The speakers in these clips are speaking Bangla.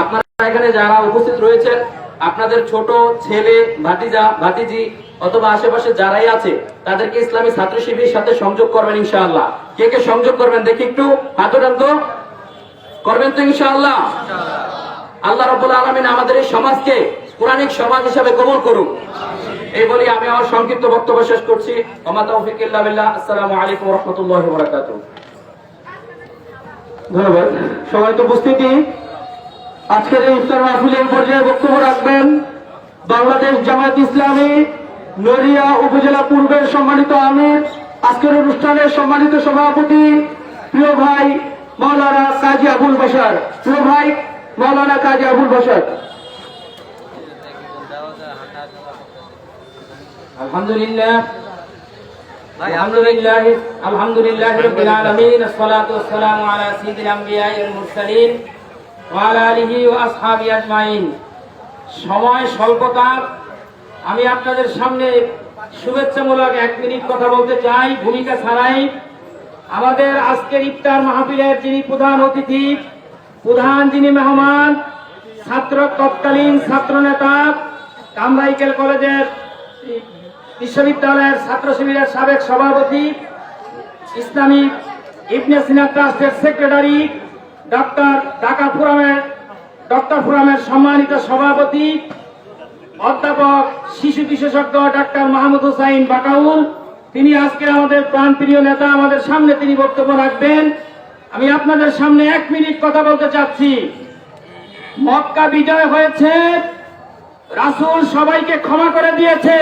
আপনারা এখানে যারা উপস্থিত রয়েছেন, আপনাদের ছোট ছেলে, ভাতিজা, ভাতিজি অথবা আশেপাশে যারাই আছে, তাদেরকে ইসলামী ছাত্র শিবিরের সাথে সংযোগ করবেন ইনশাআল্লাহ। কে কে সংযোগ করবেন দেখি একটু? করবেন তো ইনশাআল্লাহ। আল্লাহ রব্বুল আলমিন আমাদের এই সমাজকে কোরআনিক সমাজ হিসাবে কবুল করুক। এই বলি আমি আমার সংক্ষিপ্ত বক্তব্য শেষ করছি। আসসালামু আলাইকুম রাহমাতুল্লাহি ধন্যবাদ। সবাই তো উপস্থিতি। আজকের এই ইফতার মাহফিলের পর্যায়ে বক্তব্য রাখবেন বাংলাদেশ জামায়াত ইসলামী নড়িয়া উপজেলা পূর্বের সম্মানিত আমির। আজকের অনুষ্ঠানের সম্মানিত সভাপতি প্রিয় ভাই মৌলানা কাজী আবুল বাসার প্রিয় ভাই মৌলানা কাজী আবুল বাসার আলহামদুলিল্লাহ। আলহামদুলিল্লাহ আলহামদুলিল্লাহ আসসালাতু ওয়াসসালামু আলা সাইয়্যিদিল আমবিয়া ওয়াল মুরসালিন। ওয়া সময় স্বল্পতা আমি আপনাদের সামনে শুভেচ্ছামূলক এক মিনিট কথা বলতে চাই। ভূমিকা ছাড়াই আমাদের আজকের ইফতার মাহফিলের যিনি প্রধান অতিথি, প্রধান যিনি মেহমান, ছাত্র, তৎকালীন ছাত্র নেতা, কামরাইকেল কলেজের বিশ্ববিদ্যালয়ের ছাত্র শিবিরের সাবেক সভাপতি ইসলামিক ইবনে সিনা ট্রাস্টের সেক্রেটারি ডক্টর ঢাকা ফোরামের, ডক্টর ফোরামের সম্মানিত সভাপতি, অধ্যাপক, শিশু বিশেষজ্ঞ ডাক্তার মাহমুদ হুসাইন বাকাউল। তিনি আজকে আমাদের প্রাণপ্রিয় নেতা, আমাদের সামনে তিনি বক্তব্য রাখবেন। আমি আপনাদের সামনে এক মিনিট কথা বলতে চাচ্ছি। মক্কা বিজয় হয়েছে, রাসূল সবাইকে ক্ষমা করে দিয়েছে।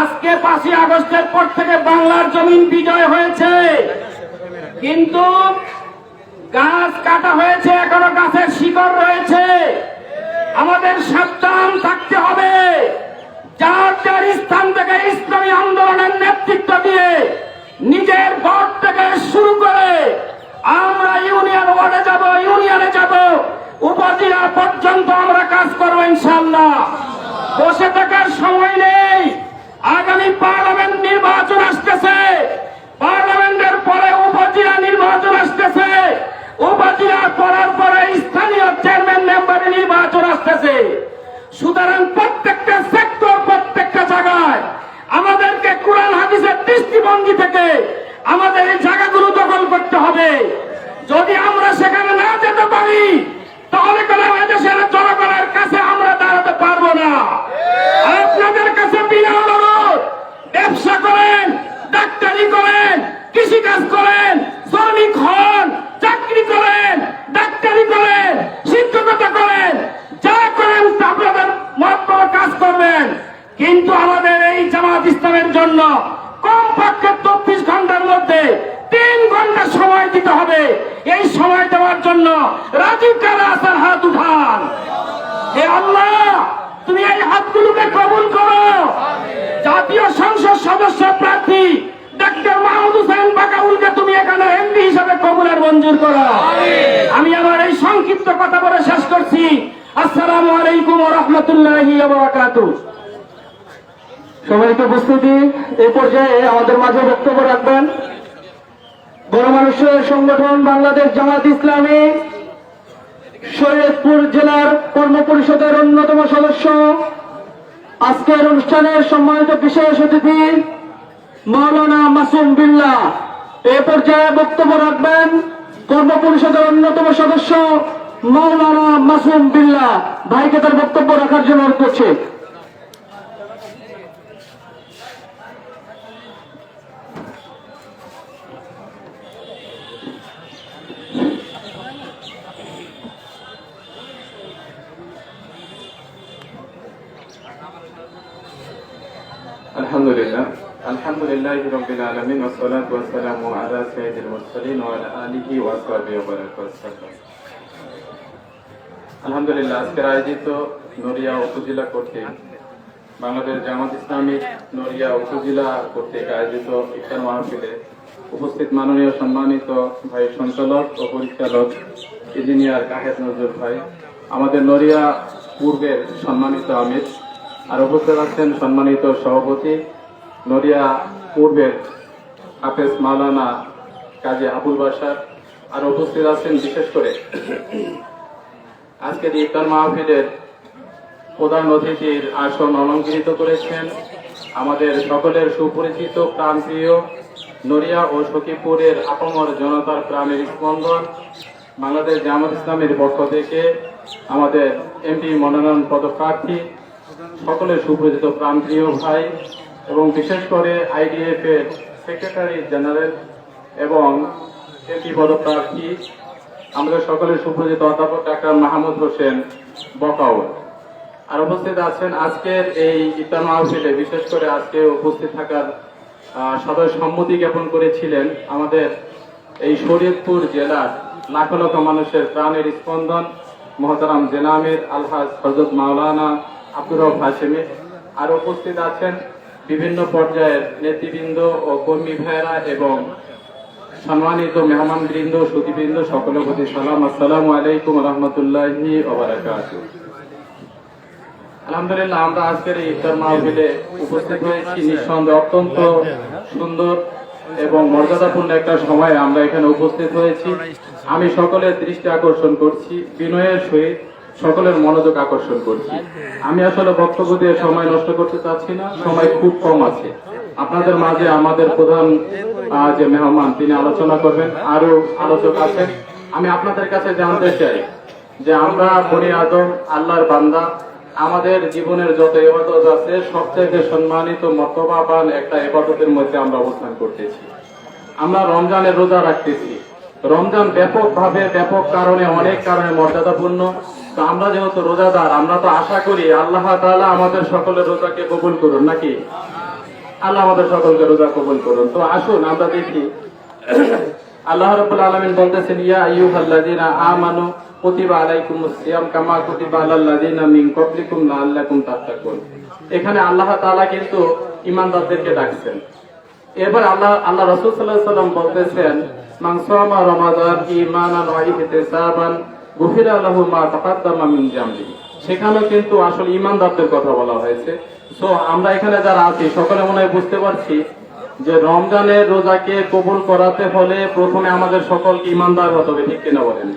আজকে পাঁচই আগস্টের পর থেকে বাংলার জমিন বিজয় হয়েছে। কিন্তু গাছ কাটা হয়েছে, এখনও গাছের শিকড় রয়েছে। আমাদের সাবধান থাকতে হবে। যার যার স্থান থেকে ইসলামী আন্দোলনের নেতৃত্ব দিয়ে নিজের ভোট থেকে শুরু করে আমরা ইউনিয়ন ওয়ার্ডে যাব, ইউনিয়নে যাব। উপজেলা পর্যন্ত আমরা কাজ করব ইনশাল্লাহ বসে থাকার সময় নেই। আগামী পার্লামেন্ট নির্বাচন আসতেছে। পার্লামেন্টের পরে উপজেলা নির্বাচন আসতেছে। উপজেলা করার পরে স্থানীয় চেয়ারম্যান মেম্বারের নির্বাচন আসতেছে। সুতরাং প্রত্যেকটা সেক্টর প্রত্যেকটা জায়গায় আমাদেরকে কোরআন, হাদিসের দৃষ্টিভঙ্গি থেকে আমাদের এই জায়গাগুলো দখল করতে হবে। যদি আমরা সেখানে না যেতে পারি, তাহলে করে দেশের জনগণের কাছে আমরা দাঁড়াতে পারব না? আপনাদের কাছে বিনা অনুরোধ, ব্যবসা করেন, ডাক্তারি করেন, কৃষিকাজ করেন, শ্রমিক হন চাকরি করেন, ডাক্তারি করেন, শিক্ষকতা করেন, যা করেন আপনাদের মহত্তর কাজ করবেন। কিন্তু আমাদের এই জামাত ইসলামের জন্য কমপক্ষে চব্বিশ ঘণ্টার মধ্যে তিন ঘণ্টা সময় দিতে হবে। এই সময় দেওয়ার জন্য রাজীব কালা আসার হাত উঠান। হে আল্লাহ, তুমি এই হাতগুলোকে কবুল করো। জাতীয় সংসদ সদস্য প্রার্থী আমি আমার এই সংক্ষিপ্ত কথা বলে শেষ করছি। আলাইকুম পর্যায়ে আমাদের মাঝে বক্তব্য রাখবেন গণমানুষের সংগঠন বাংলাদেশ জামাত ইসলামী, শরীয়তপুর জেলার কর্ম পরিষদের অন্যতম সদস্য। আজকের অনুষ্ঠানের সম্মানিত বিশেষ অতিথি মৌলানা মাসুম বিল্লা, এ পর্যায়ে বক্তব্য রাখবেন কর্মপরিষদের অন্যতম সদস্য মাওলানা মাসুম বিল্লা। ভাইকে তার বক্তব্য রাখার জন্য অনুরোধ করছে। আলহামদুলিল্লাহ। الحمد لله رب العالمين والصلاة والسلام على سيد المرسلين وعلى آله وأصحابه وبارك وسلم আলহামদুলিল্লাহ আজকের আয়োজিত নড়িয়া উপজেলা কর্তৃক বাংলাদেশ জামাত ইসলামী নড়িয়া উপজেলা কর্তৃক আয়োজিত ইফতার মাহফিলে উপস্থিত মাননীয় সম্মানিত ভাই সঞ্চালক ও পরিচালক ইঞ্জিনিয়ার কাহেদ নজরুল ভাই আমাদের নড়িয়া পূর্বের সম্মানিত আমির আর উপস্থিত আছেন সম্মানিত সভাপতি নড়িয়া পূর্বের হাফেজ মাওলানা কাজী আবুল বাসার আর উপস্থিত আছেন বিশেষ করে। আজকের ইফতার মাহফিলের প্রধান অতিথির আসন অলঙ্কৃত করেছেন আমাদের সকলের সুপরিচিত প্রাণপ্রিয় নড়িয়া ও সখীপুরের আপমর জনতার প্রাণের স্পন্দন বাংলাদেশ জামাত ইসলামের পক্ষ থেকে আমাদের এমপি মনোনয়ন পদপ্রার্থী, সকলের সুপরিচিত প্রাণপ্রিয় ভাই এবং বিশেষ করে আইডিএফ এর সেক্রেটারি জেনারেল এবং এমপি পদপ্রার্থী আমাদের সকলের সুপরিচিত অধ্যাপক ডাক্তার মাহমুদ হোসেন বকাউর আর উপস্থিত আছেন আজকের এই ইফতার মাহফিলে, বিশেষ করে আজকে উপস্থিত থাকার সদয় সম্মতি জ্ঞাপন করেছিলেন আমাদের এই শরীয়তপুর জেলার লাখো লক্ষ মানুষের প্রাণের স্পন্দন, মহতারাম জেনামির আলহাজ হজরত মাওলানা আব্দুর রব হাশেমি। আর উপস্থিত আছেন বিভিন্ন পর্যায়ের নেতৃবৃন্দ ও কর্মী ভাইয়েরা এবং সম্মানিত মেহমান বৃন্দ সুদীবৃন্দ সকলের প্রতি সালাম। আসসালামু আলাইকুম রহমতুল্লাহি আলহামদুলিল্লাহ, আমরা আজকের এই ইফতার মাহফিলে উপস্থিত হয়েছি। নিঃসন্দেহে অত্যন্ত সুন্দর এবং মর্যাদাপূর্ণ একটা সময়ে আমরা এখানে উপস্থিত হয়েছি। আমি সকলের দৃষ্টি আকর্ষণ করছি। বিনয়ের সহিত সকলের মনোযোগ আকর্ষণ করছি। আমি আসলে বক্তব্য দিয়ে সময় নষ্ট করতে চাচ্ছি না, সময় খুব কম আছে। আপনাদের মাঝে আমাদের প্রধান যে মেহমান, তিনি আলোচনা করবেন আরও আলোচক আছেন। আমি আপনাদের কাছে জানতে চাই যে আমরা বনি আদম, আল্লাহর বান্দা, আমাদের জীবনের যত এবাদত আছে সবথেকে সম্মানিত মর্তবাবান একটা এবাদতের মধ্যে আমরা অবস্থান করতেছি। আমরা রমজানের রোজা রাখতেছি। রমজান ব্যাপকভাবে, ব্যাপক কারণে, অনেক কারণে মর্যাদাপূর্ণ। তো আমরা যেহেতু রোজাদার, আমরা তো আশা করি আল্লাহ তালা আমাদের সকলের রোজাকে কবুল করুন, নাকি? আল্লাহ আমাদের সকলকে রোজা কবুল করুন। তো আসুন, আমরা দেখি। আল্লাহ রাব্বুল আলামিন বলতেছেন, ইয়া আইয়ুহাল্লাযীনা আমানু কুতিবা আলাইকুমুস সিয়াম কামা কুতিবা আলাল্লাযীনা মিন ক্বাবলিকুম লাআল্লাকুম তাত্তাকুন। এখানে আল্লাহ তাআলা কিন্তু ঈমানদারদেরকে ডাকছেন। এবার আল্লাহ আল্লাহ রসুল আলাইহি সাল্লাম বলতেছেন সামা রমাদান ঈমানান ওয়া ইহতিসাবান গুফিরা লাহু মা তাকাদ্দামা মিন সেখানে কিন্তু আসলে ঈমানদারদের কথা বলা হয়েছে। সো আমরা এখানে যারা আছি, সকলে মনে হয় বুঝতে পারছি যে রমজানের রোজাকে কবুল করাতে হলে প্রথমে আমাদের সকলকে ইমানদার হতে হবে, ঠিক কিনা বলেন?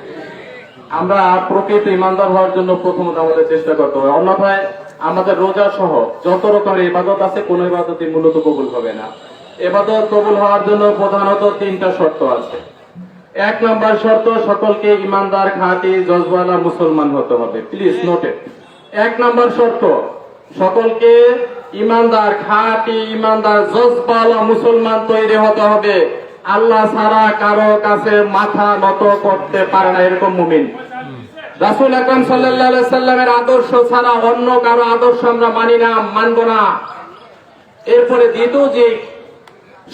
আমরা প্রকৃত ইমানদার হওয়ার জন্য প্রথমত আমাদের চেষ্টা করতে হবে। অন্যথায় আমাদের রোজা সহ যত রকমের ইবাদত আছে, কোন ইবাদতই মূলত কবুল হবে না। এবাদত কবুল হওয়ার জন্য প্রধানত তিনটা শর্ত আছে। এক নম্বর শর্ত, সকলকে ইমানদার, খাঁটি জজবালা মুসলমান হতে হবে। প্লিজ নোটেড এক নম্বর শর্ত, সকলকে ইমানদার, খাঁটি, ইমানদার জজবালা মুসলমান তৈরি হতে হবে। আল্লাহ ছাড়া কারও কাছে মাথা নত করতে পারে না, এরকম মুমিন। রাসুল আকরম সাল্লাহ সাল্লামের আদর্শ ছাড়া অন্য কারও আদর্শ আমরা মানি না, মানব না। এরপরে দ্বিতীয় যে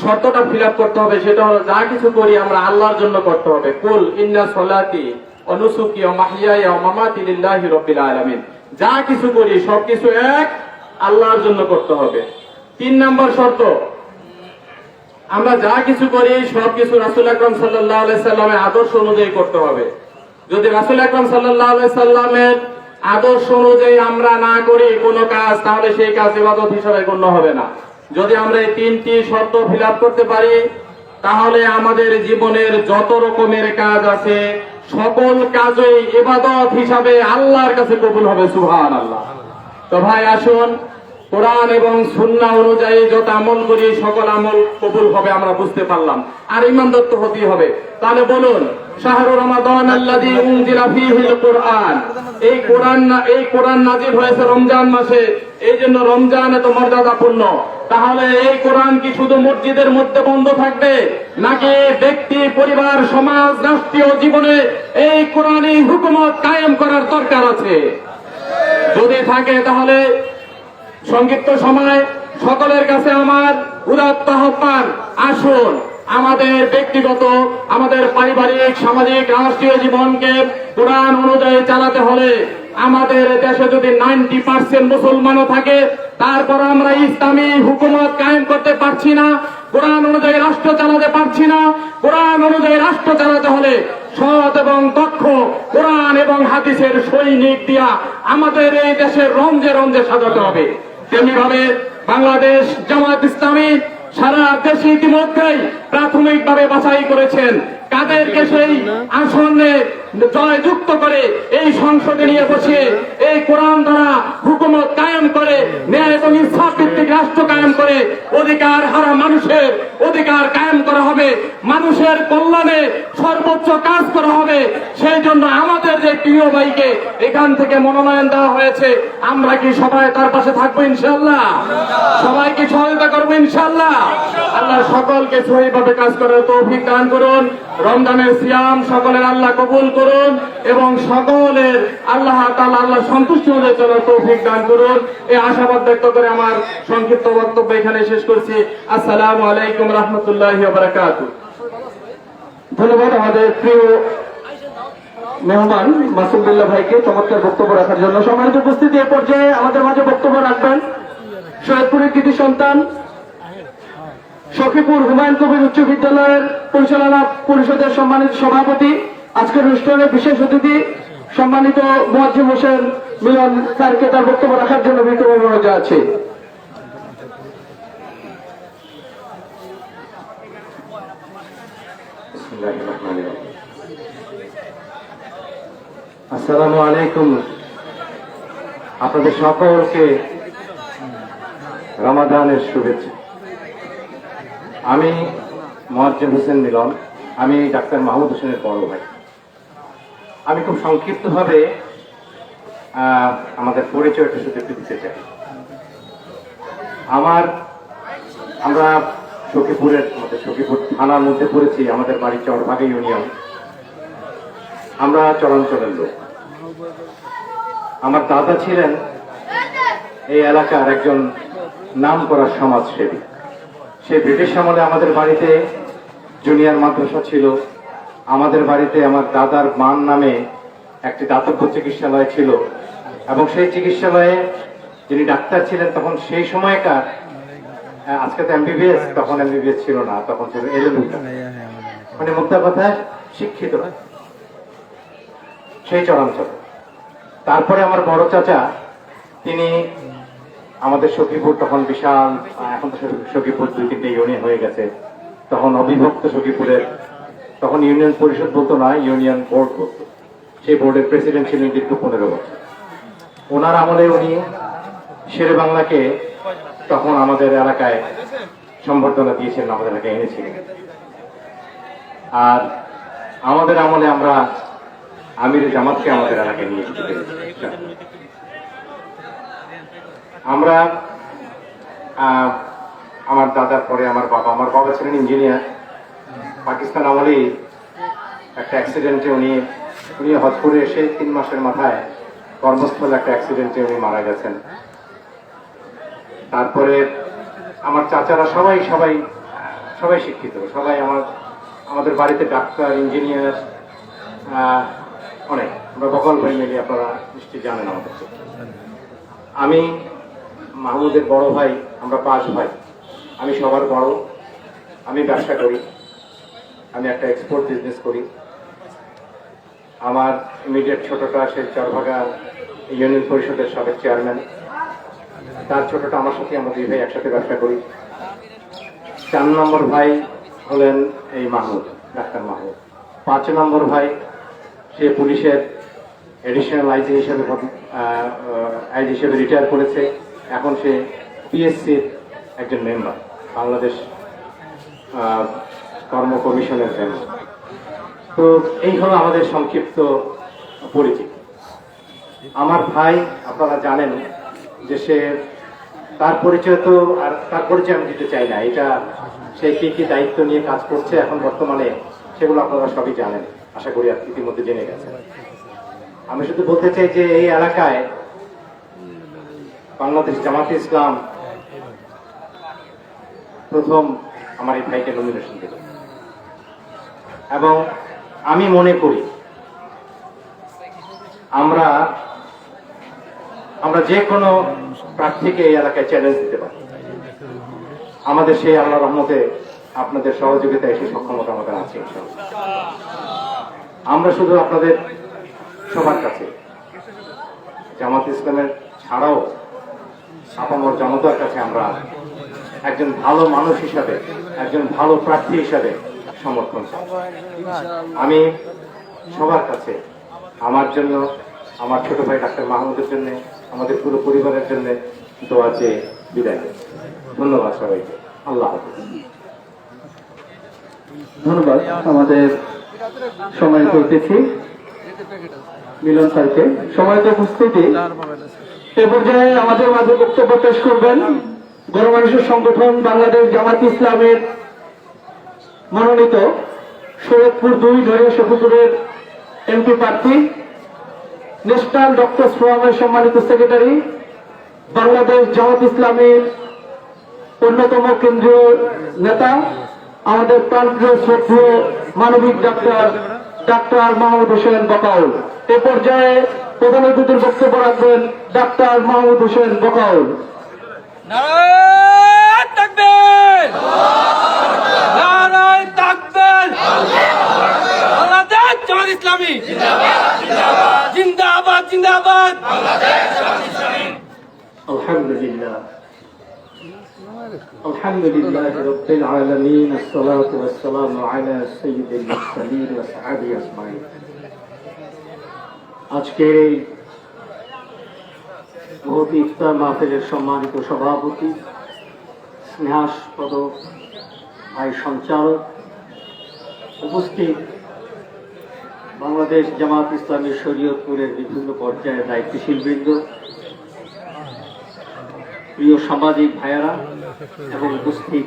শর্তটা ফিল করতে হবে, সেটা হলো যা কিছু করি আমরা আল্লাহর জন্য করতে হবে। কুল ইন্না সলাতি অনুসুকি ও মাহিয়া ও মামাতি লিল্লাহি রাব্বিল আলামিন। যা কিছু করি, সবকিছু এক, আল্লাহর জন্য করতে হবে। তিন নম্বর শর্ত, আমরা যা কিছু করি, সবকিছু রাসুল আকরম সাল্লাহ সাল্লামের আদর্শ অনুযায়ী করতে হবে। যদি রাসুল আকরম সাল্লাহ সাল্লামের আদর্শ অনুযায়ী আমরা না করি কোনো কাজ, তাহলে সেই কাজ ইবাদত হিসাবে গণ্য হবে না। যদি আমরা এই তিনটি শর্ত ফিল করতে পারি, তাহলে আমাদের জীবনের যত রকমের কাজ আছে, সকল কাজই এবাদত হিসাবে আল্লাহর কাছে কবুল হবে সুহান আল্লাহ তো ভাই, আসুন কোরআন এবং সুন্নাহ অনুযায়ী যত আমল করি, সকল আমল কবুল হবে, আমরা বুঝতে পারলাম। আর ইমান দত্ত হতেই হবে। তাহলে বলুন শাহরুর রমাদান আল্লাযী উনজিলা ফীহিল কোরআন। এই কোরআন না- এই কোরআন নাজিল হয়েছে রমজান মাসে। এই জন্য রমজান এত মর্যাদাপূর্ণ। তাহলে এই কোরআন কি শুধু মসজিদের মধ্যে বন্ধ থাকবে, নাকি ব্যক্তি, পরিবার, সমাজ, রাষ্ট্রীয় জীবনে এই কোরআনই হুকুমত কায়েম করার দরকার আছে? যদি থাকে তাহলে সংক্ষিপ্ত সময়, সকলের কাছে আমার উদাত্ত আহ্বান। আসুন, আমাদের ব্যক্তিগত, আমাদের পারিবারিক, সামাজিক, রাষ্ট্রীয় জীবনকে কোরআন অনুযায়ী চালাতে হলে আমাদের দেশে যদি নাইনটি পার্সেন্ট মুসলমানও থাকে, তারপর আমরা ইসলামী হুকুমত কায়েম করতে পারছি না, কোরআন অনুযায়ী রাষ্ট্র চালাতে পারছি না, কোরআন অনুযায়ী রাষ্ট্র চালাতে হলে সৎ এবং দক্ষ কোরআন এবং হাদিসের সৈনিক দিয়া আমাদের এই দেশের রঞ্জে রঞ্জে সাজাতে হবে। তেমনি ভাবে বাংলাদেশ জামাত ইসলামী সারা দেশে ইতিমধ্যেই প্রাথমিকভাবে বাছাই করেছেন। কাদেরকে সেই আসনে জয়যুক্ত করে এই সংসদে নিয়ে বসে এই কোরআন দ্বারা হুকুমত কায়েম করে, ন্যায় এবং ইনসাফ ভিত্তিক রাষ্ট্র কায়েম করে, অধিকার হারা মানুষের অধিকার কায়েম করা হবে, মানুষের কল্যাণে সর্বোচ্চ কাজ করা হবে। সেই জন্য আমাদের যে প্রিয় ভাইকে এখান থেকে মনোনয়ন দেওয়া হয়েছে, আমরা কি সবাই তার পাশে থাকব ইনশাল্লাহ সবাইকে সহায়তা করব ইনশাল্লাহ আল্লাহ সকলকে সহিভাবে কাজ করার তৌফিক দান করুন। রমজানের সিয়াম সকলের আল্লাহ কবুল করুন এবং সকলের আল্লাহ তাআলা আল্লাহ সন্তুষ্টি হয়ে চলার তৌফিক দান করুন। এই আশাবাদ ব্যক্ত করে আমার সংক্ষিপ্ত বক্তব্য এখানে শেষ করছি। আসসালামু আলাইকুম রহমতুল্লাহ বারাকাতুহ। ধন্যবাদ আমাদের প্রিয় মেহমান মাসুদুল্লাহ ভাইকে চমৎকার বক্তব্য রাখার জন্য। সম্মানিত উপস্থিতি এ পর্যায়ে আমাদের মাঝে বক্তব্য রাখবেন সৈয়দপুরের কৃতি সন্তান, সখীপুর হুমায়ুন কবির উচ্চ বিদ্যালয়ের পরিচালনা পরিষদের সম্মানিত সভাপতি আজকের অনুষ্ঠানের বিশেষ অতিথি সম্মানিত মোয়াজ্জিম হোসেন মিলন স্যারকে তার বক্তব্য রাখার জন্য বিনীত অনুরোধ আছে আসসালামু আলাইকুম। আপনাদের সকলকে রমাদানের শুভেচ্ছা। আমি মোয়াজ্জেম হোসেন মিলন, আমি ডাক্তার মাহমুদ হোসেনের বড় ভাই। আমি খুব সংক্ষিপ্তভাবে আমাদের পরিচয়টা শুধু একটু দিতে চাই। আমার, আমরা সখীপুরের মধ্যে, সখীপুর থানার মধ্যে পড়েছি, আমাদের বাড়ি চরভাগে ইউনিয়ন। আমরা চরাঞ্চলের লোক। আমার দাদা ছিলেন এই এলাকার একজন নাম করা সমাজসেবী। সে ব্রিটিশ আমলে আমাদের বাড়িতে জুনিয়র মাদ্রাসা ছিল। আমাদের বাড়িতে আমার দাদার মান নামে একটি দাতব্য চিকিৎসালয় ছিল। এবং সেই চিকিৎসালয়ে যিনি ডাক্তার ছিলেন, তখন সেই সময়কার আজকে তো এমবিবিএস তখন এমবিবিএস ছিল না, তখন ছিল এলএলবি। মানে মুদ্রা কথায় শিক্ষিত। সেই চরাঞ্চল তারপরে আমার বড় চাচা, তিনি আমাদের সখীপুর, তখন বিশাল এখন তো সখীপুর দুই তিনটে ইউনিয়ন হয়ে গেছে, তখন অবিভক্ত সখীপুরের তখন ইউনিয়ন পরিষদ বলতো, না, ইউনিয়ন বোর্ড বলতো। সেই বোর্ডের প্রেসিডেন্ট ছিলেন দীর্ঘ পনেরো বছর। ওনার আমলে উনি শেরে বাংলাকে তখন আমাদের এলাকায় সম্বর্ধনা দিয়েছিলেন, আমাদের এলাকায় এনেছিলেন। আর আমাদের আমলে আমরা আমির জামাতকে আমাদের এলাকায় নিয়ে যেতে পেরেছি আমরা আমার দাদার পরে আমার বাবা আমার বাবা ছিলেন ইঞ্জিনিয়ার। পাকিস্তান আমলেই একটা অ্যাক্সিডেন্টে উনি উনি হজ করে এসে তিন মাসের মাথায় কর্মস্থলে একটা অ্যাক্সিডেন্টে উনি মারা গেছেন। তারপরে আমার চাচারা সবাই সবাই সবাই শিক্ষিত, সবাই আমার, আমাদের বাড়িতে ডাক্তার ইঞ্জিনিয়ার অনেক। আমরা বকল ভাই মিলে আপনারা নিশ্চয়ই জানেন আমাদের আমি মাহমুদের বড় ভাই, আমরা পাঁচ ভাই। আমি সবার বড়, আমি ব্যবসা করি। আমি একটা এক্সপোর্ট বিজনেস করি। আমার ইমিডিয়েট ছোটটা সে চরভাগা ইউনিয়ন পরিষদের সাবেক চেয়ারম্যান তার ছোটটা আমার সাথে, আমরা দুই ভাই একসাথে ব্যবসা করি। চার নম্বর ভাই হলেন এই মাহমুদ, ডাক্তার মাহমুদ। পাঁচ নম্বর ভাই, সে পুলিশের এডিশনাল আইজি হিসেবে আইজি হিসেবে রিটায়ার করেছে। এখন সে পিএসসির একজন মেম্বার বাংলাদেশ কর্ম কমিশনের মেম্বার তো এই হলো আমাদের সংক্ষিপ্ত পরিচিতি। আমার ভাই, আপনারা জানেন যে সে তার পরিচয় তো আর তার পরিচয় আমি দিতে চাই না। এটা সে কি কি দায়িত্ব নিয়ে কাজ করছে এখন বর্তমানে সেগুলো আপনারা সবই জানেন। আশা করি ইতিমধ্যে জেনে গেছেন। আমি শুধু বলতে চাই যে এই এলাকায় বাংলাদেশ জামাত ইসলাম প্রথম আমার এই ভাইকে নমিনেশন দিল। এবং আমি মনে করি আমরা আমরা যে কোনো প্রার্থীকে এই এলাকায় চ্যালেঞ্জ দিতে পারি। আমাদের সেই আল্লাহ রহমতে আপনাদের সহযোগিতায় সেই সক্ষমতা আমাদের আছে আমরা শুধু আপনাদের সবার কাছে, জামাত ইসলামের ছাড়াও আপামর জনতার কাছে আমরা একজন ভালো মানুষ হিসাবে, একজন ভালো প্রার্থী হিসাবে সমর্থন আমি সবার কাছে আমার জন্য আমার ছোট ভাই ডাক্তার মাহমুদের জন্য আমাদের পুরো পরিবারের জন্য দোয়া চেয়ে বিদায়। ধন্যবাদ সবাইকে। আল্লাহ হাফিজ। ধন্যবাদ আমাদের সময় করতেছি। মিলন স্যারকে। সময়তে উপস্থিতি এ পর্যায়ে আমাদের মাঝে বক্তব্য পেশ করবেন গণমানুষের সংগঠন বাংলাদেশ জামাত ইসলামের মনোনীত শরীয়তপুর দুই ধরে শফিপুরের এমপি প্রার্থী, ন্যাশনাল ডক্টর ফোরামের সম্মানিত সেক্রেটারি, বাংলাদেশ জামাত ইসলামের অন্যতম কেন্দ্রীয় নেতা, আমাদের প্রান্তীয় শ্রদ্ধেয় মানবিক ডাক্তার ডাক্তার মাহমুদ হোসেন বকাউল। এ পর্যায়ে প্রধান অতিথির বক্তব্য রাখবেন ডাক্তার মাহমুদ হোসেন বকাউল। নারায়ণ তাকবীর বাংলাদেশ জামাত ইসলামী জিন্দাবাদ জিন্দাবাদ الحمد لله الحمد لله رب العالمين الصلاة والسلام على سيد المرسلين وسعادة أجمعين আজকের এই বহুত ইফতার মাহফিলের সম্মানিত সভাপতি স্নেহাসপদ ভাই সঞ্চালক উপস্থিত বাংলাদেশ জামাত ইসলামী শরীয়তপুরের বিভিন্ন পর্যায়ে দায়িত্বশীল বৃন্দ প্রিয় সামাজিক ভাইয়েরা এবং উপস্থিত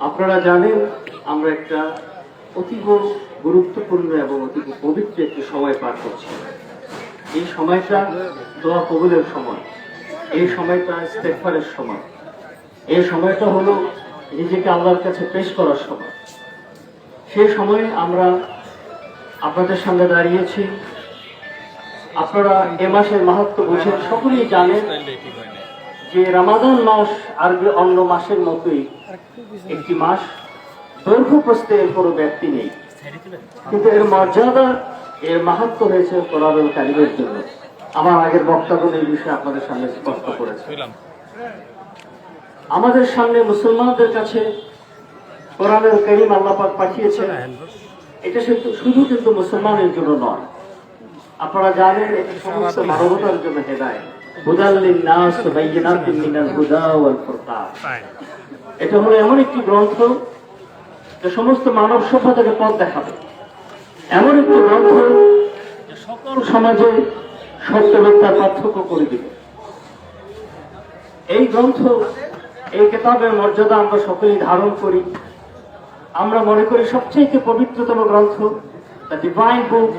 আপনারা জানেন আমরা একটা অতীব গুরুত্বপূর্ণ এবং অতি পবিত্র একটি সময় পার করছি। এই সময়টা দোয়া কবুলের সময়। এই সময়টা ইস্তেগফারের সময়। এই সময়টা হলো নিজেকে আল্লাহর কাছে পেশ করার সময়। সেই সময়ে আমরা আপনাদের সামনে দাঁড়িয়েছি। আপনারা এ মাসের মাহাত্ম বুঝেন সকলেই জানেন যে রামাদান মাস আরবি অন্য মাসের মতোই একটি মাস। দৈর্ঘ্য প্রস্তে এর কোনো ব্যক্তি নেই। কিন্তু এর মর্যাদা, এর মাহাত্ম হয়েছে কোরআনুল কারিমের জন্য। আমার আগের বক্তব্য এই বিষয়ে আপনাদের সামনে স্পষ্ট করেছে। আমাদের সামনে মুসলমানদের কাছে কোরআনুল করিম আল্লাহ পাক পাঠিয়েছেন। এটা শুধু শুধু কিন্তু মুসলমানের জন্য নয়। আপনারা জানেন এটি সমস্ত মানবতার জন্য হেদায় এটা হলো এমন একটি গ্রন্থ যে সমস্ত মানব সভ্যতাকে পথ দেখাবে। এমন একটি গ্রন্থ সকল সমাজে সত্য মিথ্যার পার্থক্য করে দিবে। এই গ্রন্থ, এই কেতাবের মর্যাদা আমরা সকলেই ধারণ করি। আমরা মনে করি সবচেয়ে পবিত্রতম গ্রন্থ ডিভাইন বুক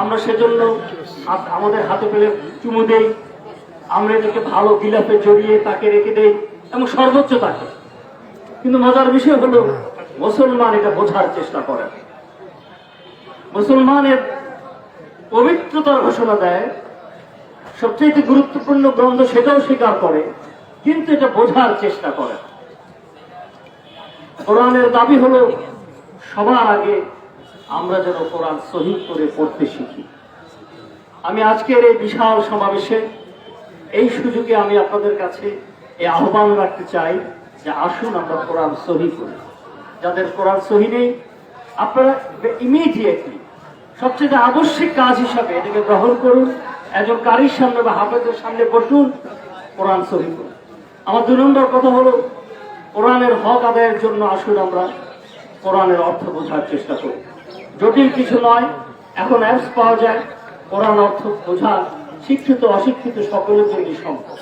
আমরা সেজন্য আমাদের হাতে পেলে চুমু দেই। আমরা এটাকে ভালো গিলাফে জড়িয়ে তাকে রেখে দেই এবং সর্বোচ্চ তাকে। কিন্তু মজার বিষয় হলো, মুসলমান এটা বোঝার চেষ্টা করে। মুসলমানের পবিত্রতার ঘোষণা দেয় সবচেয়ে গুরুত্বপূর্ণ গ্রন্থ সেটাও স্বীকার করে, কিন্তু এটা বোঝার চেষ্টা করে। কোরআনের দাবি হলো, সবার আগে আমরা যেন কোরআন শহীদ করে পড়তে শিখি। আমি আজকের এই বিশাল সমাবেশে এই সুযোগে আমি আপনাদের কাছে এই আহ্বান রাখতে চাই যে আসুন আমরা কোরআন সহি করি। যাদের কোরআন সহি নেই, আপনারা ইমিডিয়েটলি সবচেয়ে আবশ্যিক কাজ হিসাবে এটাকে গ্রহণ করুন। একজন কারির সামনে বা হাফেজের সামনে বসুন, কোরআন করুন আমার দুই নম্বর কথা হলো, কোরআনের হক আদায়ের জন্য আসুন আমরা কোরআনের অর্থ বোঝার চেষ্টা করি। জটিল কিছু নয়, এখন অ্যাপস পাওয়া যায়, কোরআন অর্থ বোঝা শিক্ষিত, অশিক্ষিত সকলের জন্যই সম্ভব।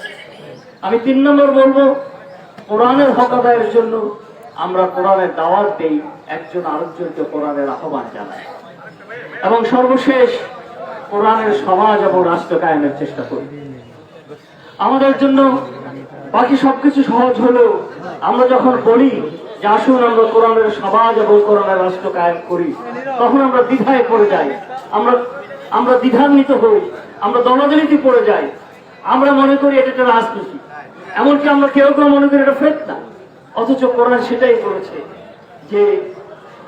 আমি তিন নম্বর বলব, কোরআনের হক আদায়ের জন্য আমরা কোরআনের দাওয়াত দেই একজন আরেকজনকে কোরআনের আহ্বান জানাই। এবং সর্বশেষ কোরআনের সমাজ এবং রাষ্ট্র কায়েমের চেষ্টা করি। আমাদের জন্য বাকি সবকিছু সহজ হলেও আমরা যখন বলি যে আসুন আমরা কোরআনের সমাজ এবং কোরআনের রাষ্ট্র কায়েম করি, তখন আমরা দ্বিধায় পড়ে যাই। আমরা আমরা দ্বিধান্বিত হই, আমরা দলদলিতে পড়ে যাই। আমরা মনে করি এটা একটা রাজনীতি। এমনকি আমরা কেউ কেউ মনে করি এটা ফেক না অথচ কোরআন সেটাই বলেছে যে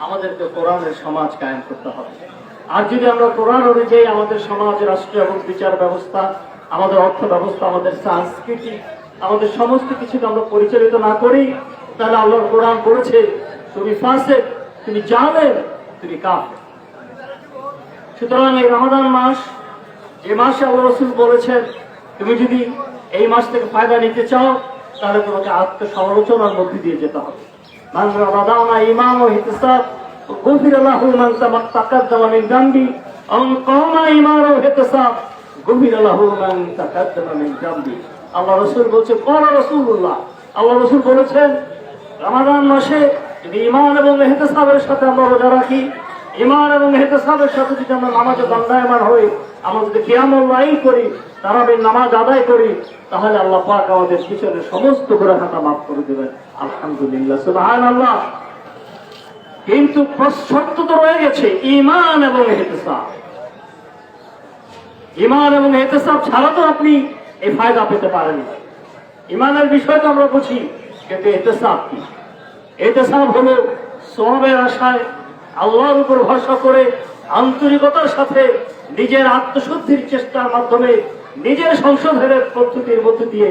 আমাদেরকে কোরআনের সমাজ কায়েম করতে হবে। আর যদি আমরা কোরআন অনুযায়ী আমাদের সমাজ, রাষ্ট্র এবং বিচার ব্যবস্থা, আমাদের অর্থ ব্যবস্থা, আমাদের সংস্কৃতি, আমাদের সমস্ত কিছুকে আমরা পরিচালিত না করি, তাহলে আল্লাহর কোরআন বলেছে, তুমি ফাসেক, তুমি জালেম, তুমি কাফের। সুতরাং এই রমাদান মাস যে মাসে আল্লাহ রসুল বলেছেন, তুমি যদি এই মাস থেকে ফায়দা নিতে চাও, তাহলে তোমাকে আত্মসমালোচনার মধ্যে দিয়ে যেতে হবে। মান রমাদানা ইমান ও হিতসাব মান মিন ইমান মান মিন সাথে যদি হই, আমরা যদি করি নামাজ আদায় করি, তাহলে আল্লাহ পাক আমাদের পিছনে সমস্ত গুণাখাতা মাফ করে দেবেন। আলহামদুলিল্লাহ। কিন্তু শর্ত তো রয়ে গেছে ইমান এবং এহতেসাব ইমান এবং এহতেসাব ছাড়া তো আপনি এই ফায়দা পেতে পারেন ইমানের বিষয় তো আমরা বুঝি, কিন্তু এহতেসাব কি? এহতেসাব হলো সবের আশায় আল্লাহর উপর ভরসা করে আন্তরিকতার সাথে নিজের আত্মশুদ্ধির চেষ্টার মাধ্যমে নিজের সংশোধনের পদ্ধতির মধ্য দিয়ে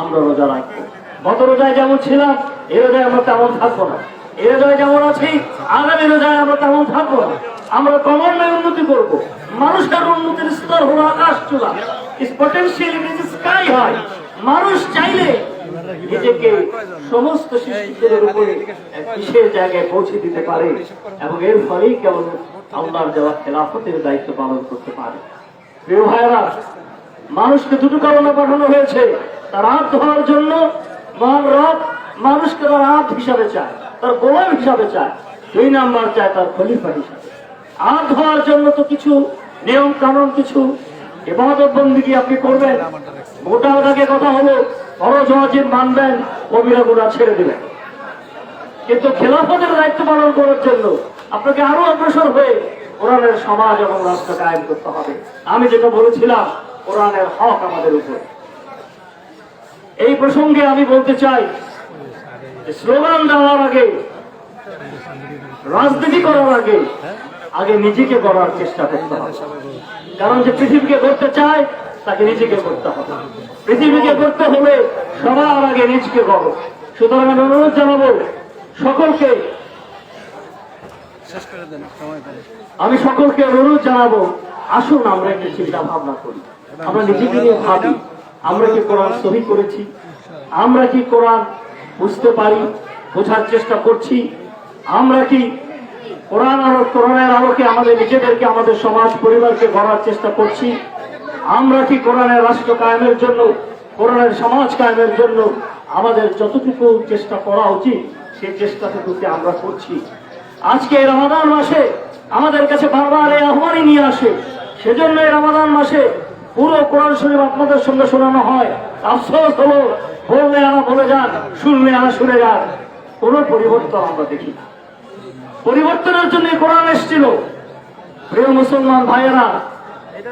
আমরা রোজা রাখব। গত রোজায় যেমন ছিলাম, এ রোজায় আমরা তেমন থাকব না। এ যেমন আছি, আগামী রোজায় আমরা তেমন থাকব আমরা ক্রমান্বয়ে উন্নতি করব। মানুষের উন্নতির স্তর হলো আকাশ পটেন্সিয়াল হাই মানুষ চাইলে নিজেকে সমস্ত সৃষ্টিদের উপরে বিশেষ জায়গায় পৌঁছে দিতে পারে এবং এর ফলেই কেবল আল্লাহর দেওয়া খেলাফতের দায়িত্ব পালন করতে পারে। প্রিয় মানুষকে দুটো কারণে পাঠানো হয়েছে। তার হাত ধোয়ার জন্য, মহান রব মানুষকে তার হাত হিসাবে চায়। তার গোলাম হিসাবে চায়। দুই নাম্বার চায় তার খলিফা হিসাবে। হাত ধোয়ার জন্য তো কিছু নিয়ম কানুন কিছু এবাদত বন্দিকে আপনি করবেন। মোটা ওটাকে কথা হলো, ফরজ ওয়াজিব মানবেন, কবিরা গুণা ছেড়ে দিবেন। কিন্তু খেলাফতের দায়িত্ব পালন করার জন্য আপনাকে আরও অগ্রসর হয়ে কোরআনের সমাজ এবং রাষ্ট্র কায়েম করতে হবে। আমি যেটা বলেছিলাম, কোরআনের হক আমাদের উপর। এই প্রসঙ্গে আমি বলতে চাই স্লোগান দেওয়ার আগে, রাজনীতি করার আগে আগে নিজেকে করার চেষ্টা করতে হবে। কারণ যে পৃথিবীকে করতে চায়, তাকে নিজেকে করতে হবে। পৃথিবীকে করতে হলে সবার আগে নিজকে করো সুতরাং আমি অনুরোধ জানাব, সকলকে, আমি সকলকে অনুরোধ জানাব, আসুন আমরা একটু চিন্তা ভাবনা করি। আমরা নিজেকে নিয়ে ভাবি, আমরা কি কোরআন সহি করেছি? আমরা কি কোরআন বুঝতে পারি, বোঝার চেষ্টা করছি। আমরা কি কোরআন আর কোরআনের আলোকে আমাদের নিজেদেরকে, আমাদের সমাজ, পরিবারকে গড়ার চেষ্টা করছি? আমরা কি কোরআনের রাষ্ট্র কায়েমের জন্য, কোরআনের সমাজ কায়েমের জন্য আমাদের যতটুকু চেষ্টা করা উচিত, সেই চেষ্টাটুকুকে আমরা করছি। আজকে রমাদান মাসে আমাদের কাছে বারবার এই আহ্বানই নিয়ে আসে। সেজন্য এই রমাদান মাসে পুরো কোরআন শরীফ আপনাদের সঙ্গে শোনানো হয়। আফসোস হলো বললে আনা বলে যান, শুনলে আনা শুনে যান। কোন পরিবর্তন আমরা দেখি না। পরিবর্তনের জন্য কোরআন এসেছিল। প্রিয় মুসলমান ভাইয়েরা,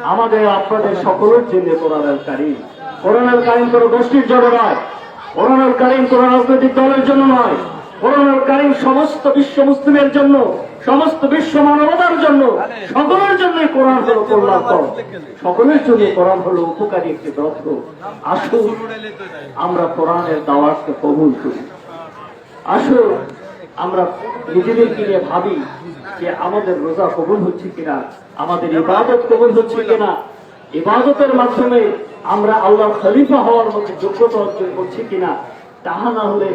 আমাদের, আপনাদের সকলের জন্য কোরআনের কারিম। কোরআনের কারিম কোনো গোষ্ঠীর জন্য নয়। কোরআনের কারিম কোনো রাজনৈতিক দলের জন্য নয়। কোরআনের কারিম সমস্ত বিশ্ব মুসলিমের জন্য, সমস্ত বিশ্ব মানবতার জন্য, সকলের জন্যই কোরআন হলো কল্যাণকর সকলের জন্য কোরআন হলো উপকারী একটি গ্রন্থ আসুন, আমরা কোরআনের দাওয়াতকে কবুল করি। আসুন, আমরা নিজেদেরকে নিয়ে ভাবি যে আমাদের রোজা কবুল হচ্ছে কিনা, আমাদের ইবাদত কবুল হচ্ছে কিনা। ইবাদতের মাধ্যমে আমরা আল্লাহর খলিফা হওয়ার মতো যোগ্যতা অর্জন করছি কিনা, তাহা না হলে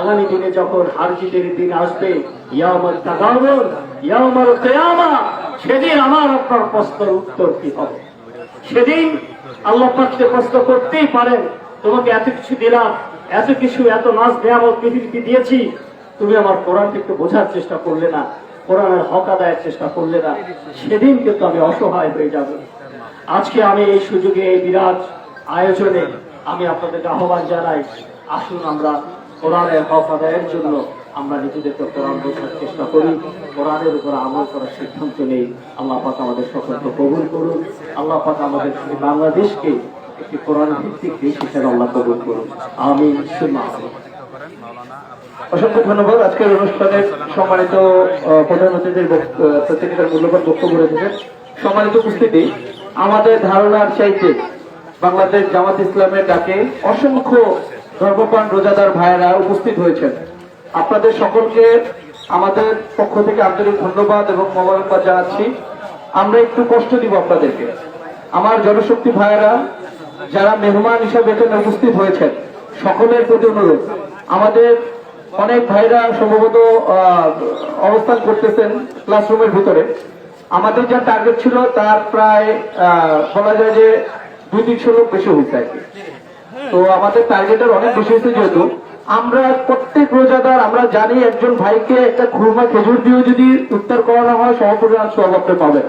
আগামী দিনে যখন হার জিতের দিন আসবে সেদিন আমার আপনার প্রশ্নের উত্তর কি হবে? সেদিন আল্লাহ পাককে প্রশ্ন করতেই পারেন, তোমাকে এত কিছু দিলাম, এত কিছু, এত নাচ, নিয়ামত পৃথিবীকে দিয়েছি, তুমি আমার কোরআনকে একটু বোঝার চেষ্টা করলে না, কোরআনের হক আদায়ের চেষ্টা করলে না, সেদিন কিন্তু আমি অসহায় হয়ে যাব। আজকে আমি এই সুযোগে, এই বিরাট আয়োজনে আমি আপনাদেরকে আহ্বান জানাই, আসুন আমরা কোরআনের হক আদায়ের জন্য আমরা নিজেদেরকে কোরআন বোঝার চেষ্টা করি। কোরআনের উপর আমল করার সিদ্ধান্ত নেই। আল্লাহ পাক আমাদের সকলকে কবুল করুন আল্লাহ পাক আমাদের বাংলাদেশকে একটি কোরআন ভিত্তিক দেশ হিসেবে আল্লাহ কবুল করুন আমি অসংখ্য ধন্যবাদ আজকের অনুষ্ঠানের সম্মানিত আহ, প্রধান অতিথির বক্ত- আহ, প্রত্যেকে মূল্যবান বক্তব্য রেখেছেন সম্মানিত উপস্থিতি আমাদের ধারণার চাইতে বাংলাদেশ জামাত ইসলামের ডাকে অসংখ্য ধর্মপ্রাণ রোজাদার ভাইয়েরা উপস্থিত হয়েছেন। আপনাদের সকলকে আমাদের পক্ষ থেকে আন্তরিক ধন্যবাদ এবং মোবারকবাদ জানাচ্ছি। আমরা একটু কষ্ট দিব আপনাদেরকে। আমার জনশক্তি ভাইয়েরা, যারা মেহমান হিসাবে এখানে উপস্থিত হয়েছেন, সকলের প্রতি অনুরোধ। আমাদের অনেক ভাইরা সম্ভবত অবস্থান করতেছেন ক্লাসরুমের ভিতরে। আমাদের যা টার্গেট ছিল, তার প্রায় বলা যায় যে দুই তিনশো লোক বেশি হয়েছে আর তো আমাদের টার্গেটের অনেক বেশি হয়েছে যেহেতু। আমরা প্রত্যেক রোজাদার, আমরা জানি একজন ভাইকে একটা খুরমা খেজুর দিয়ে যদি উত্তর করানো হয় সহপরিমাণ আপনি পাবেন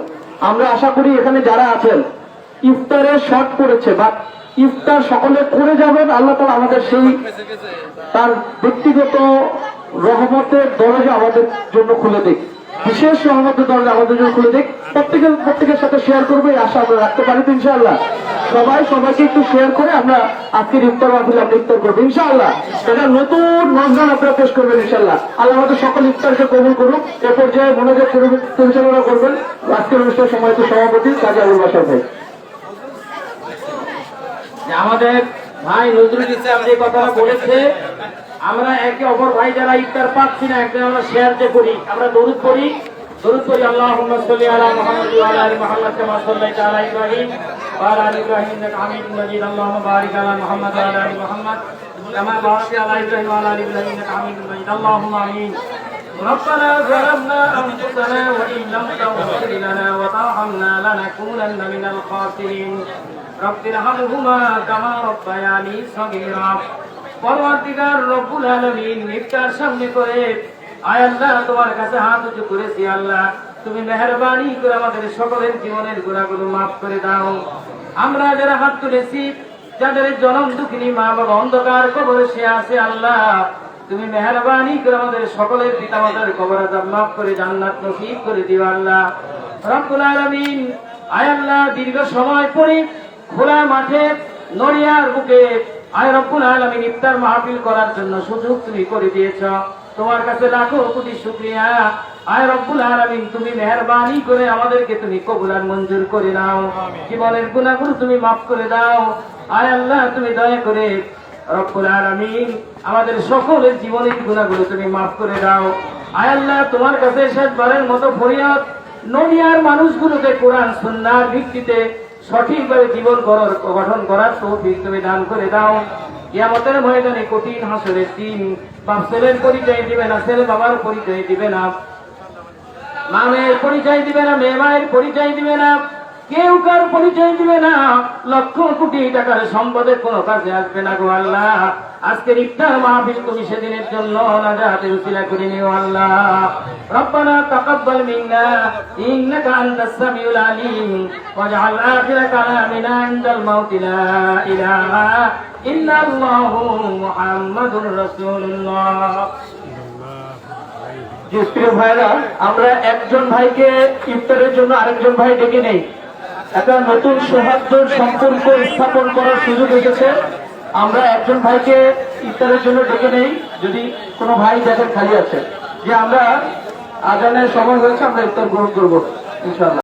আমরা আশা করি এখানে যারা আছেন, ইফতারে শর্ট পড়েছে বা ইফতার সকলে করে যাবেন, আল্লাহ তালা আমাদের সেই তার ব্যক্তিগত রহমতের দরজা আমাদের জন্য খুলে দিক। বিশেষ রহমতের দরজা আমাদের জন্য খুলে দিক। প্রত্যেকের প্রত্যেকের সাথে শেয়ার করব, এই আশা আমরা রাখতে পারি তো ইনশাআল্লাহ। সবাই, সবাইকে একটু শেয়ার করে আমরা আজকের ইফতার মাহফিল আমরা ইফতার করব। ইনশাআল্লাহ। এটা নতুন রমজান আপনারা পেশ করবেন ইনশাআল্লাহ। আল্লাহ আমাদের সকল ইফতারকে কবুল করুন এ পর্যায়ে মনোযোগ পরি- পরিচালনা করবেন আজকের অনুষ্ঠান সময়ত সভাপতি কাজী আবুল বাসার ভাই। আমাদের ভাই নজরুল ইসলাম যে কথাটা বলেছে আমরা একে অপর ভাই যারা ইফতার পাচ্ছি না একটা আমরা শেয়ার যে করি আমরা দরুদ পড়ি দরুদ পড়ি আল্লাহুম্মা সাল্লি আলা মুহাম্মাদ ওয়া আলা আলি মুহাম্মাদ কামা সাল্লাইতা আলা ইব্রাহিম ওয়া আলা আলি ইব্রাহিম ইন্নাকা হামিদুম মাজিদ আল্লাহুম্মা বারিক আলা মুহাম্মাদ ওয়া আলা আলি মুহাম্মাদ কামা বারাকতা আলা ইব্রাহিম ওয়া আলা আলি ইব্রাহিম ইন্নাকা হামিদুম মাজিদ আল্লাহুম্মা আমিন ربنا ظلمنا أنفسنا وإن لم تغفر لنا وترحمنا لنكونن من الخاسرين رب ارحمهما كما ربياني صغيرا পরবর্তীকার রব্বুল আলমিন ইফতার সামনে করে, আয় আল্লাহ, তোমার কাছে হাত উঁচু করেছি আল্লাহ। তুমি মেহরবানি করে আমাদের সকলের জীবনের গুণাগুলো মাফ করে দাও। আমরা যারা হাত তুলেছি, যাদের জনম দুঃখিনী মা বাবা অন্ধকার কবরে সে আছে আল্লাহ, তুমি মেহরবানি করে আমাদের সকলের পিতা মাতার কবর মাফ করে, জান্নাত নসিব করে দিও আল্লাহ। রব্বুল আলমিন, আয় আল্লাহ, দীর্ঘ সময় পরে খোলা মাঠে নড়িয়ার বুকে আয় রব্বুল আলামিন ইফতার মাহফিল করার জন্য সুযোগ তুমি করে দিয়েছ। তোমার কাছে লাখো কোটি শুকরিয়া। আয় রব্বুল আলামিন তুমি মেহরবানি করে আমাদেরকে তুমি কবুল আর মঞ্জুর করে নাও। জীবনের গুণাগুলো তুমি মাফ করে দাও। আয় আল্লাহ তুমি দয়া করে রব্বুল আলামিন আমাদের সকলের জীবনের গুণাগুলো তুমি মাফ করে দাও। আয় আল্লাহ তোমার কাছে শেষবারের মতো ফরিয়াদ। নদিয়ার মানুষগুলোকে কোরআন সুন্নার ভিত্তিতে সঠিকভাবে জীবন গঠন করার সৌভিক তুমি দান করে দাও। ইয়ামতের ময়দানে কঠিন হাসরের দিন। বাপ ছেলের পরিচয় দিবে না, ছেলে বাবার পরিচয় দিবে না। মা মেয়ের পরিচয় দিবে না মেয়ে মায়ের পরিচয় দিবে না। কেউ কার পরিচয় দিবে না। লক্ষ কোটি টাকার সম্পদের কোনো কাজে আসবে না গো আল্লাহ। আজকের ইফতার মাহফিল তুমি সেদিনের জন্য উসিলা করে নিও আল্লাহ। রব্বানা তাকাব্বাল মিন্না, ইন্নাকা আনতাস সামিউল আলিম। আখিরা কালামিনা ইনদাল মাউতি, লা ইলাহা ইল্লাল্লাহু মুহাম্মাদুর রাসূলুল্লাহ। ভাইরা, আমরা একজন ভাইকে ইফতারের জন্য আরেকজন ভাই ডেকে নেই। একটা নতুন সৌহার্দ্য সম্পর্ক স্থাপন করার সুযোগ এসেছে। আমরা একজন ভাইকে ইফতারের জন্য ডেকে নেই, যদি কোনো ভাই দেখেন খালি আছে। যে আমরা আজানের সময় হয়েছে, আমরা ইফতার গ্রহণ করব, ইনশাআল্লাহ।